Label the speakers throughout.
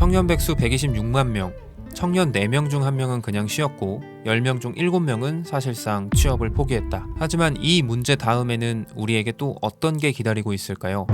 Speaker 1: 청년 백수 126만 명, 청년 4명 중 1명은 그냥 쉬었고 10명 중 7명은 사실상 취업을 포기했다. 하지만 이 문제 다음에는 우리에게 또 어떤 게 기다리고 있을까요?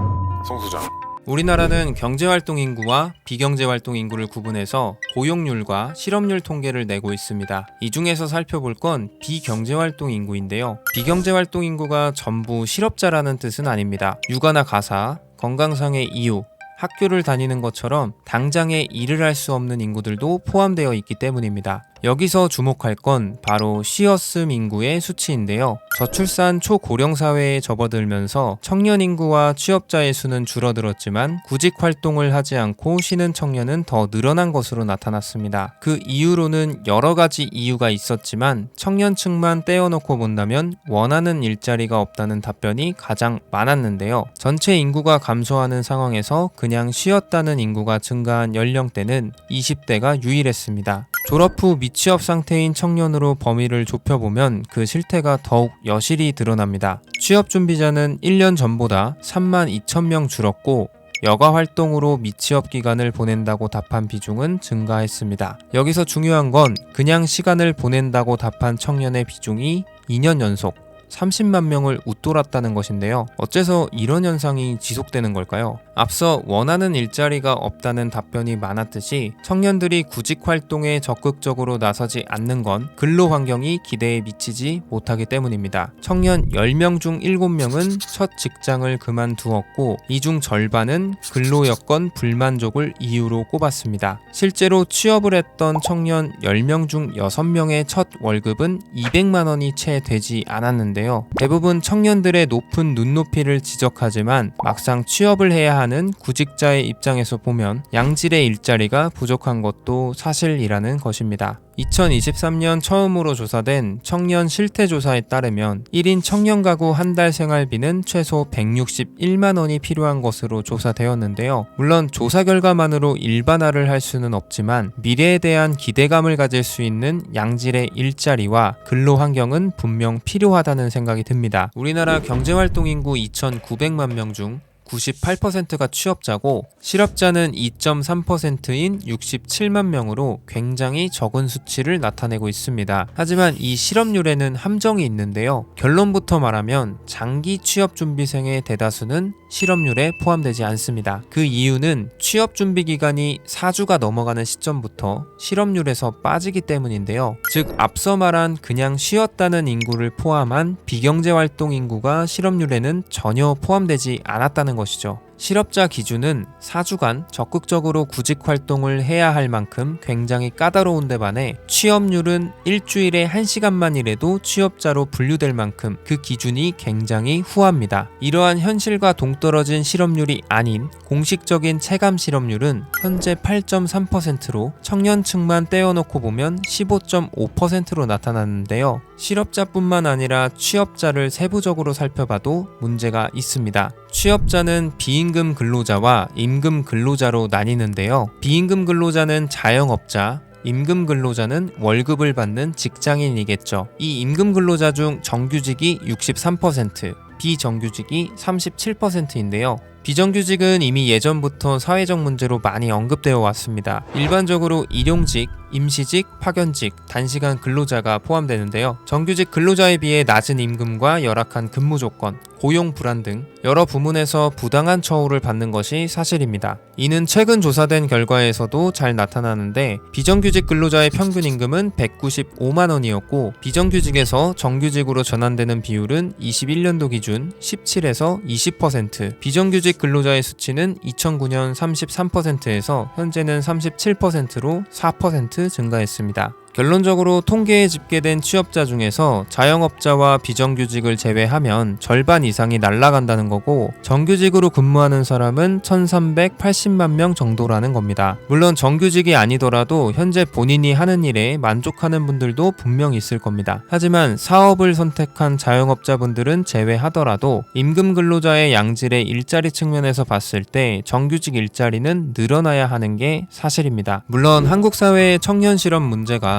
Speaker 2: 송 소장.
Speaker 1: 우리나라는 경제활동 인구와 비경제활동 인구를 구분해서 고용률과 실업률 통계를 내고 있습니다. 이 중에서 살펴볼 건 비경제활동 인구인데요. 비경제활동 인구가 전부 실업자라는 뜻은 아닙니다. 육아나 가사, 건강상의 이유, 학교를 다니는 것처럼 당장에 일을 할 수 없는 인구들도 포함되어 있기 때문입니다. 여기서 주목할 건 바로 쉬었음 인구의 수치인데요. 저출산 초고령 사회에 접어들면서 청년 인구와 취업자의 수는 줄어들었지만 구직 활동을 하지 않고 쉬는 청년은 더 늘어난 것으로 나타났습니다. 그 이유로는 여러 가지 이유가 있었지만 청년층만 떼어놓고 본다면 원하는 일자리가 없다는 답변이 가장 많았는데요. 전체 인구가 감소하는 상황에서 그냥 쉬었다는 인구가 증가한 연령대는 20대가 유일했습니다. 졸업 후 미취업 상태인 청년으로 범위를 좁혀보면 그 실태가 더욱 여실히 드러납니다. 취업 준비자는 1년 전보다 3만 2천 명 줄었고 여가 활동으로 미취업 기간을 보낸다고 답한 비중은 증가했습니다. 여기서 중요한 건 그냥 시간을 보낸다고 답한 청년의 비중이 2년 연속 30만 명을 웃돌았다는 것인데요. 어째서 이런 현상이 지속되는 걸까요? 앞서 원하는 일자리가 없다는 답변이 많았듯이 청년들이 구직 활동에 적극적으로 나서지 않는 건 근로 환경이 기대에 미치지 못하기 때문입니다. 청년 10명 중 7명은 첫 직장을 그만두었고 이 중 절반은 근로 여건 불만족을 이유로 꼽았습니다. 실제로 취업을 했던 청년 10명 중 6명의 첫 월급은 200만 원이 채 되지 않았는데 요. 대부분 청년들의 높은 눈높이를 지적하지만 막상 취업을 해야 하는 구직자의 입장에서 보면 양질의 일자리가 부족한 것도 사실이라는 것입니다. 2023년 처음으로 조사된 청년 실태조사에 따르면 1인 청년 가구 한 달 생활비는 최소 161만 원이 필요한 것으로 조사되었는데요. 물론 조사 결과만으로 일반화를 할 수는 없지만 미래에 대한 기대감을 가질 수 있는 양질의 일자리와 근로 환경은 분명 필요하다는 생각이 듭니다. 우리나라 경제활동 인구 2,900만 명 중 98%가 취업자고 실업자는 2.3%인 67만 명으로 굉장히 적은 수치를 나타내고 있습니다. 하지만 이 실업률에는 함정이 있는데요. 결론부터 말하면 장기 취업 준비생의 대다수는 실업률에 포함되지 않습니다. 그 이유는 취업 준비 기간이 4주가 넘어가는 시점부터 실업률에서 빠지기 때문인데요. 즉 앞서 말한 그냥 쉬었다는 인구를 포함한 비경제 활동 인구가 실업률에는 전혀 포함되지 않았다는 것이죠. 실업자 기준은 4주간 적극적으로 구직 활동을 해야 할 만큼 굉장히 까다로운데 반해 취업률은 일주일에 1시간만 일해도 취업자로 분류될 만큼 그 기준이 굉장히 후합니다. 이러한 현실과 동 떨어진 실업률이 아닌 공식적인 체감 실업률은 현재 8.3%로 청년층만 떼어놓고 보면 15.5%로 나타났는데요. 실업자뿐만 아니라 취업자를 세부적으로 살펴봐도 문제가 있습니다. 취업자는 비임금 근로자와 임금 근로자로 나뉘는데요. 비임금 근로자는 자영업자, 임금 근로자는 월급을 받는 직장인이겠죠. 이 임금 근로자 중 정규직이 63%, 비정규직이 37%인데요. 비정규직은 이미 예전부터 사회적 문제로 많이 언급되어 왔습니다. 일반적으로 일용직, 임시직, 파견직, 단시간 근로자가 포함되는데요. 정규직 근로자에 비해 낮은 임금과 열악한 근무 조건, 고용 불안 등 여러 부문에서 부당한 처우를 받는 것이 사실입니다. 이는 최근 조사된 결과에서도 잘 나타나는데 비정규직 근로자의 평균 임금은 195만 원이었고 비정규직에서 정규직으로 전환되는 비율은 21년도 기준 17에서 20%, 비정규직 근로자의 수치는 2009년 33%에서 현재는 37%로 4% 증가했습니다. 결론적으로 통계에 집계된 취업자 중에서 자영업자와 비정규직을 제외하면 절반 이상이 날아간다는 거고 정규직으로 근무하는 사람은 1380만 명 정도라는 겁니다. 물론 정규직이 아니더라도 현재 본인이 하는 일에 만족하는 분들도 분명 있을 겁니다. 하지만 사업을 선택한 자영업자분들은 제외하더라도 임금 근로자의 양질의 일자리 측면에서 봤을 때 정규직 일자리는 늘어나야 하는 게 사실입니다. 물론 한국 사회의 청년 실업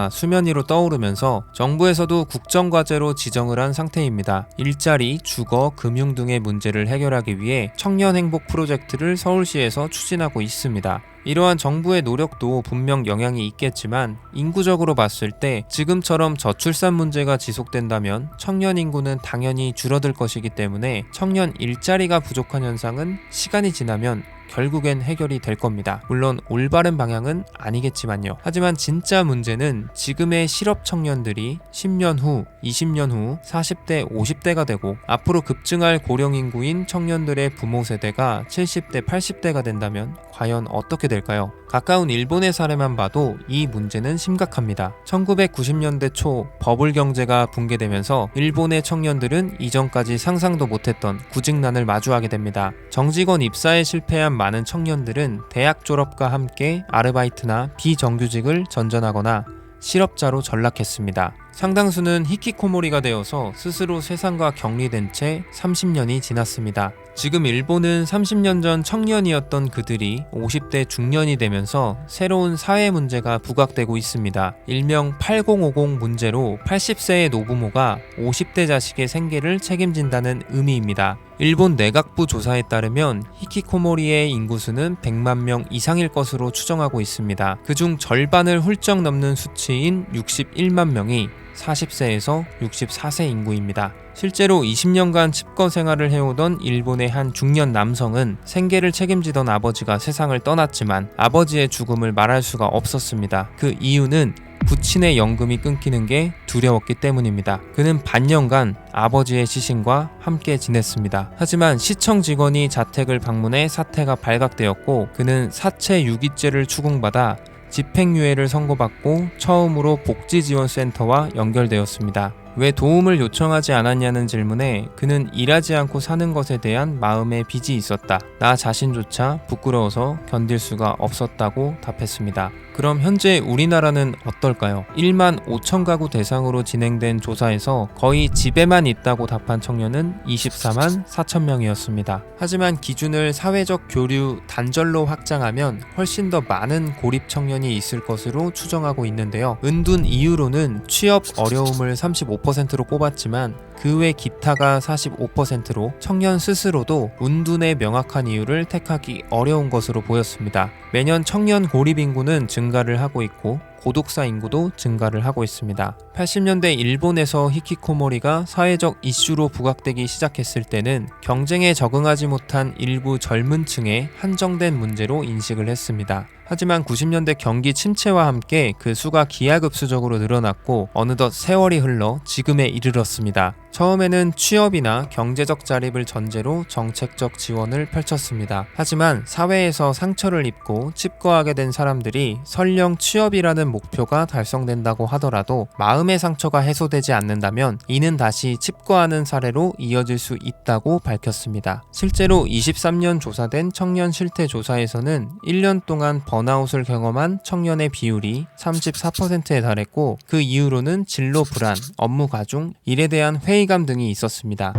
Speaker 1: 수면 위로 떠오르면서 정부에서도 국정과제로 지정을 한 상태입니다. 일자리, 주거, 금융 등의 문제를 해결하기 위해 청년 행복 프로젝트를 서울시에서 추진하고 있습니다. 이러한 정부의 노력도 분명 영향이 있겠지만 인구적으로 봤을 때 지금처럼 저출산 문제가 지속된다면 청년 인구는 당연히 줄어들 것이기 때문에 청년 일자리가 부족한 현상은 시간이 지나면 결국엔 해결이 될 겁니다. 물론 올바른 방향은 아니겠지만요. 하지만 진짜 문제는 지금의 실업 청년들이 10년 후, 20년 후 40대, 50대가 되고 앞으로 급증할 고령 인구인 청년들의 부모 세대가 70대, 80대가 된다면 과연 어떻게 될까요? 가까운 일본의 사례만 봐도 이 문제는 심각합니다. 1990년대 초 버블 경제가 붕괴되면서 일본의 청년들은 이전까지 상상도 못했던 구직난을 마주하게 됩니다. 정직원 입사에 실패한 많은 청년들은 대학 졸업과 함께 아르바이트나 비정규직을 전전하거나 실업자로 전락했습니다. 상당수는 히키코모리가 되어서 스스로 세상과 격리된 채 30년이 지났습니다. 지금 일본은 30년 전 청년이었던 그들이 50대 중년이 되면서 새로운 사회 문제가 부각되고 있습니다. 일명 8050 문제로 80세의 노부모가 50대 자식의 생계를 책임진다는 의미입니다. 일본 내각부 조사에 따르면 히키코모리의 인구수는 100만 명 이상일 것으로 추정하고 있습니다. 그중 절반을 훌쩍 넘는 수치인 61만 명이 40세에서 64세 인구입니다. 실제로 20년간 칩거 생활을 해오던 일본의 한 중년 남성은 생계를 책임지던 아버지가 세상을 떠났지만 아버지의 죽음을 말할 수가 없었습니다. 그 이유는 부친의 연금이 끊기는 게 두려웠기 때문입니다. 그는 반년간 아버지의 시신과 함께 지냈습니다. 하지만 시청 직원이 자택을 방문해 사태가 발각되었고 그는 사체 유기죄를 추궁받아 집행유예를 선고받고 처음으로 복지지원센터와 연결되었습니다. 왜 도움을 요청하지 않았냐는 질문에 그는 일하지 않고 사는 것에 대한 마음의 빚이 있었다. 나 자신조차 부끄러워서 견딜 수가 없었다고 답했습니다. 그럼 현재 우리나라는 어떨까요? 1만 5천 가구 대상으로 진행된 조사에서 거의 집에만 있다고 답한 청년은 24만 4천 명이었습니다. 하지만 기준을 사회적 교류 단절로 확장하면 훨씬 더 많은 고립 청년이 있을 것으로 추정하고 있는데요. 은둔 이유로는 취업 어려움을 35%로 꼽았지만 그 외 기타가 45%로 청년 스스로도 운둔의 명확한 이유를 택하기 어려운 것으로 보였습니다. 매년 청년 고립 인구는 증가를 하고 있고 고독사 인구도 증가를 하고 있습니다. 80년대 일본에서 히키코모리가 사회적 이슈로 부각되기 시작했을 때는 경쟁에 적응하지 못한 일부 젊은 층의 한정된 문제로 인식을 했습니다. 하지만 90년대 경기 침체와 함께 그 수가 기하급수적으로 늘어났고 어느덧 세월이 흘러 지금에 이르렀습니다. 처음에는 취업이나 경제적 자립을 전제로 정책적 지원을 펼쳤습니다. 하지만 사회에서 상처를 입고 칩거하게 된 사람들이 설령 취업이라는 목표가 달성된다고 하더라도 마음의 상처가 해소되지 않는다면 이는 다시 칩거하는 사례로 이어질 수 있다고 밝혔습니다. 실제로 23년 조사된 청년 실태 조사에서는 1년 동안 번아웃을 경험한 청년의 비율이 34%에 달했고 그 이유로는 진로 불안, 업무 가중, 일에 대한 회의 감 등이 있었습니다.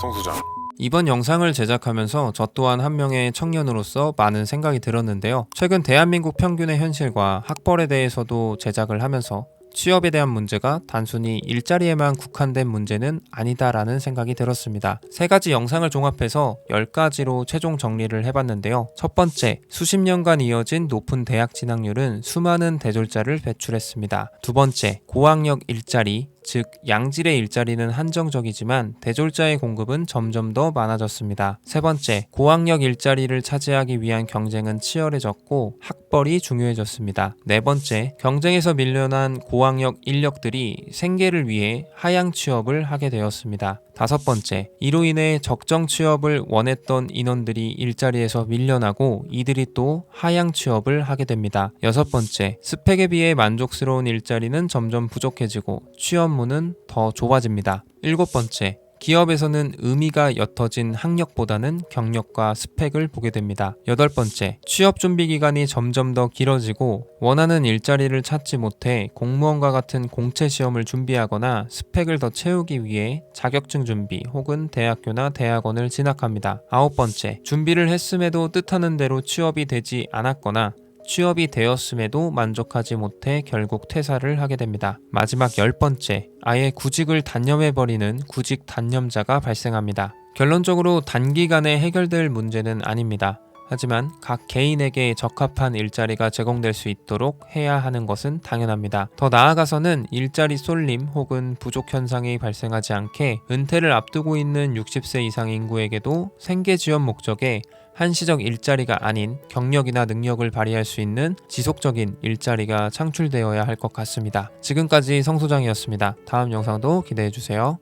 Speaker 2: 송 소장.
Speaker 1: 이번 영상을 제작하면서 저 또한 한 명의 청년으로서 많은 생각이 들었는데요. 최근 대한민국 평균의 현실과 학벌에 대해서도 제작을 하면서 취업에 대한 문제가 단순히 일자리에만 국한된 문제는 아니다라는 생각이 들었습니다. 세 가지 영상을 종합해서 10가지로 최종 정리를 해봤는데요. 첫 번째, 수십 년간 이어진 높은 대학 진학률은 수많은 대졸자를 배출했습니다. 두 번째, 고학력 일자리, 즉 양질의 일자리는 한정적이지만 대졸자의 공급은 점점 더 많아졌습니다. 세 번째, 고학력 일자리를 차지하기 위한 경쟁은 치열해졌고 학벌이 중요해졌습니다. 네 번째, 경쟁에서 밀려난 고학력 인력들이 생계를 위해 하향 취업을 하게 되었습니다. 다섯 번째, 이로 인해 적정 취업을 원했던 인원들이 일자리에서 밀려나고 이들이 또 하향 취업을 하게 됩니다. 여섯 번째, 스펙에 비해 만족스러운 일자리는 점점 부족해지고 취업 문은 더 좁아집니다. 일곱 번째, 기업에서는 의미가 옅어진 학력보다는 경력과 스펙을 보게 됩니다. 여덟 번째, 취업 준비 기간이 점점 더 길어지고 원하는 일자리를 찾지 못해 공무원과 같은 공채 시험을 준비하거나 스펙을 더 채우기 위해 자격증 준비 혹은 대학교나 대학원을 진학합니다. 아홉 번째, 준비를 했음에도 뜻하는 대로 취업이 되지 않았거나 취업이 되었음에도 만족하지 못해 결국 퇴사를 하게 됩니다. 마지막 열 번째, 아예 구직을 단념해버리는 구직 단념자가 발생합니다. 결론적으로 단기간에 해결될 문제는 아닙니다. 하지만 각 개인에게 적합한 일자리가 제공될 수 있도록 해야 하는 것은 당연합니다. 더 나아가서는 일자리 쏠림 혹은 부족 현상이 발생하지 않게 은퇴를 앞두고 있는 60세 이상 인구에게도 생계 지원 목적의 한시적 일자리가 아닌 경력이나 능력을 발휘할 수 있는 지속적인 일자리가 창출되어야 할 것 같습니다. 지금까지 성소장이었습니다. 다음 영상도 기대해 주세요.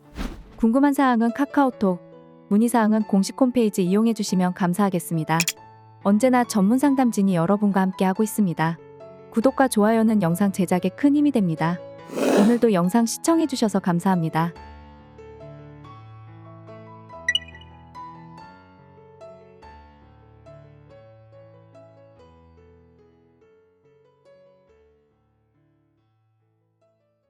Speaker 2: 궁금한 사항은 카카오톡, 문의 사항은 공식 홈페이지 이용해 주시면 감사하겠습니다. 언제나 전문 상담진이 여러분과 함께하고 있습니다. 구독과 좋아요는 영상 제작에 큰 힘이 됩니다. 오늘도 영상 시청해 주셔서 감사합니다.